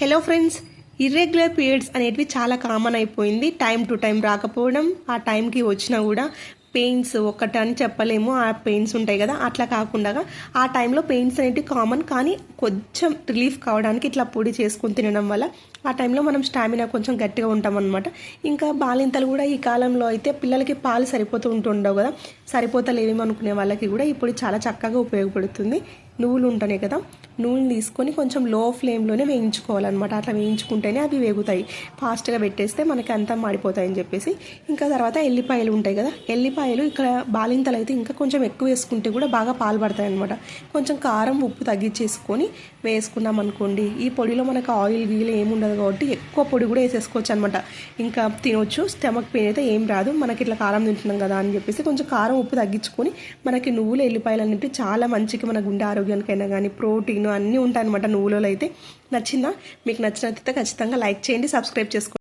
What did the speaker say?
Hello friends irregular periods అనేటివి చాలా common అయిపోయింది. టైం టు టైం రాకపోవడం ఆ టైంకి వచ్చినా కూడా పెయిన్స్ ఒకటని చెప్పలేము. ఆ పెయిన్స్ ఉంటాయి కదా అట్లా కాకుండా ఆ టైంలో పెయిన్స్ అనేటివి కామన్ కానీ కొంచెం రిలీఫ్ కావడానికి ఇట్లా పొడి చేసుకుని తినడం వల్ల ఆ టైంలో మనం స్టామినా కొంచెం గట్టిగా ఉంటాం అనమాట ఇంకా బాలింతలు కూడా ఈ కాలంలో అయితే పిల్లలకి పాలు సరిపోతూ ఉంటుండవు కదా. సరిపోతలేవేమో అనుకునే వాళ్ళకి కూడా ఇప్పుడు చాలా చక్కగా ఉపయోగపడుతుంది. నువ్వులు ఉంటున్నాయి కదా నూనె తీసుకొని కొంచెం లో ఫ్లేమ్లోనే వేయించుకోవాలన్నమాట. అట్లా వేయించుకుంటేనే అవి వేగుతాయి. ఫాస్ట్గా పెట్టేస్తే మనకి అంతా మాడిపోతాయని చెప్పేసి. ఇంకా తర్వాత ఎల్లిపాయలు ఉంటాయి కదా ఎల్లిపాయలు ఇక్కడ బాలింతలు అయితే ఇంకా కొంచెం ఎక్కువ వేసుకుంటే కూడా బాగా పాలు పడతాయి అనమాట కొంచెం కారం ఉప్పు తగ్గించేసుకొని వేసుకున్నాం అనుకోండి ఈ పొడిలో మనకు ఆయిల్ గీలు ఏముండదు కాబట్టి ఎక్కువ పొడి కూడా వేసేసుకోవచ్చు అనమాట ఇంకా తినొచ్చు స్టమక్ పెయిన్ అయితే ఏం రాదు. మనకి ఇట్లా కారం తింటున్నాం కదా అని చెప్పేసి కొంచెం కారం ఉప్పు తగ్గించుకొని మనకి నువ్వులు ఎల్లిపాయలు అనేవి చాలా మంచిగా మన గుండె ఆరోగ్యానికైనా కానీ ప్రోటీన్ అన్నీ ఉంటాయన్నమాట నువ్వులలో అయితే నచ్చిందా? మీకు నచ్చినట్లయితే ఖచ్చితంగా లైక్ చేయండి సబ్స్క్రైబ్ చేసుకోండి.